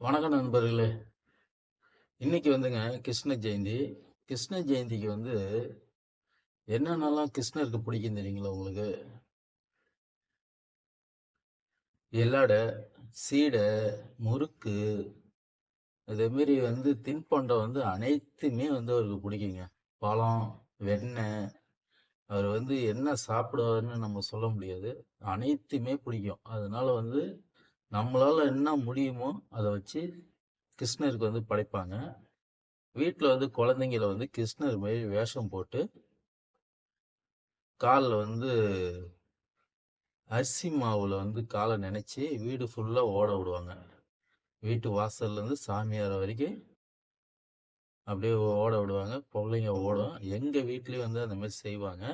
வணக்கம் நண்பர்களே. இன்னைக்கு வந்துங்க கிருஷ்ண ஜெயந்தி. கிருஷ்ண ஜெயந்திக்கு வந்து என்னென்னலாம் கிருஷ்ணருக்கு பிடிக்கும் தெரியுங்களா உங்களுக்கு? எல்லடை சீடை முறுக்கு இதேமாரி வந்து தின்பண்டம் வந்து அனைத்துமே வந்து அவருக்கு பிடிக்குங்க. பழம் வெண்ணெய் அவர் வந்து என்ன சாப்பிடுவாருன்னு நம்ம சொல்ல முடியாது. அனைத்துமே பிடிக்கும். அதனால வந்து நம்மளால் என்ன முடியுமோ அதை வச்சு கிருஷ்ணருக்கு வந்து படைப்பாங்க. வீட்டில் வந்து குழந்தைங்கள வந்து கிருஷ்ணர் மாரி வேஷம் போட்டு காலில் வந்து அரிசி மாவில் வந்து காலை நினச்சி வீடு ஃபுல்லாக ஓட விடுவாங்க. வீட்டு வாசல்லேருந்து சாமியார் வரைக்கும் அப்படியே ஓட விடுவாங்க. பிள்ளைங்க ஓடும். எங்கள் வீட்லேயும் வந்து அந்த மாதிரி செய்வாங்க.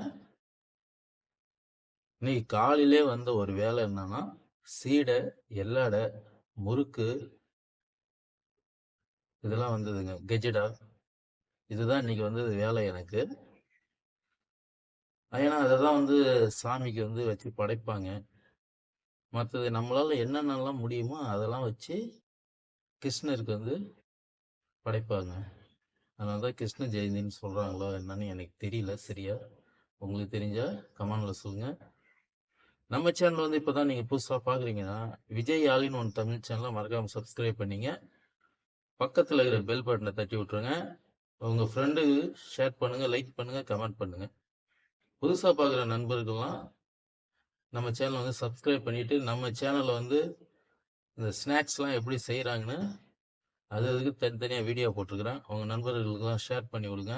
இன்னைக்கு காலையிலே வந்த ஒரு வேலை என்னன்னா சீடை எல்லாடை முறுக்கு இதெல்லாம் வந்ததுங்க. கெஜடா. இதுதான் இன்னைக்கு வந்தது வேலை எனக்கு. ஏன்னா அதை தான் வந்து சாமிக்கு வந்து வச்சு படைப்பாங்க. மற்றது நம்மளால என்னென்னலாம் முடியுமோ அதெல்லாம் வச்சு கிருஷ்ணருக்கு வந்து படைப்பாங்க. அதனால தான் கிருஷ்ண ஜெயந்தின்னு சொல்கிறாங்களோ என்னன்னு எனக்கு தெரியல சரியா? உங்களுக்கு தெரிஞ்சால் கமானில் சொல்லுங்கள் நம்ம சேனல் வந்து இப்போ தான் நீங்கள் புதுசாக பார்க்குறீங்கன்னா விஜய் ஆலின் ஒன் தமிழ் சேனலை மறக்காமல் சப்ஸ்கிரைப் பண்ணிங்க. பக்கத்தில் இருக்கிற பெல் பட்டனை தட்டி விட்ருங்க உங்கள் ஃப்ரெண்டுக்கு ஷேர் பண்ணுங்கள் லைக் பண்ணுங்கள் கமெண்ட் பண்ணுங்கள் புதுசாக பார்க்குற நண்பர்கள்லாம் நம்ம சேனலை வந்து சப்ஸ்கிரைப் பண்ணிவிட்டு நம்ம சேனலில் வந்து இந்த ஸ்நாக்ஸ்லாம் எப்படி செய்கிறாங்கன்னு அது அதுக்கு தனித்தனியாக வீடியோ போட்டிருக்கிறேன். உங்கள் நண்பர்களுக்கெல்லாம் ஷேர் பண்ணி விடுங்க.